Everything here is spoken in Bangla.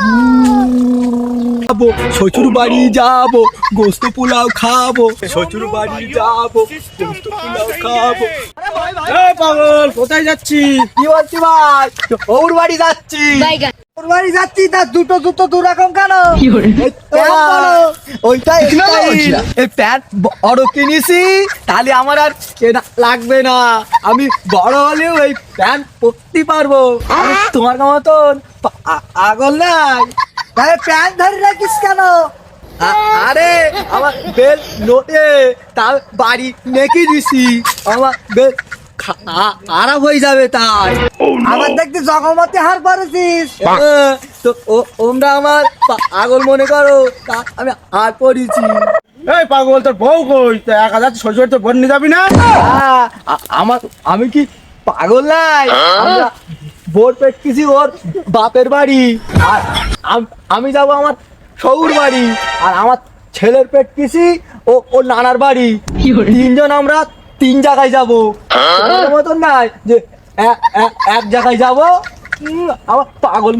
Não! যাব শ্বশুর বাড়ি যাব গোস্ত পোলাও খাব শ্বশুর বাড়ি যাব গোস্ত পোলাও খাব। পাগল কোথায় যাচ্ছি? কি বলছি ভাই? ওর বাড়ি যাচ্ছি। ওর বাড়ি যাচ্ছি তা দুটো দুটো দু রকম কেন এই ওইটা এই প্যান্ট বড় কিনেছি তাহলে আমার আর কেনা লাগবে না। আমি বড় হলেও এই প্যান্ট পরতে পারব। তোমার মতন আগল নাই। তাহলে প্যান্ট ধরে রাখিস কেন? আরে আমার বেল নোটে তার বাড়ি নেকি দিছি। আমার বেল খারাপ হয়ে যাবে তাই আমার দেখতে জগমতে হার পারেছিস। তো ও- ওমরা আমার পাগল মনে করো আমি হার পড়েছি এই পাগল তোর বউ কই? তা একা যাচ্ছে শ্বশুর তো বোন নিয়ে যাবি না? আমার আমি কি পাগল নাই? আমরা বোর পেটকেছি ওর বাপের বাড়ি। আর আম- যাব আমার শহুর বাড়ি আর আমার ছেলের পেট কিসি ও ও নানার বাড়ি। তিনজন আমরা তিন জায়গায় যাব। মতন নাই যে এক জায়গায় যাব। আমার পাগল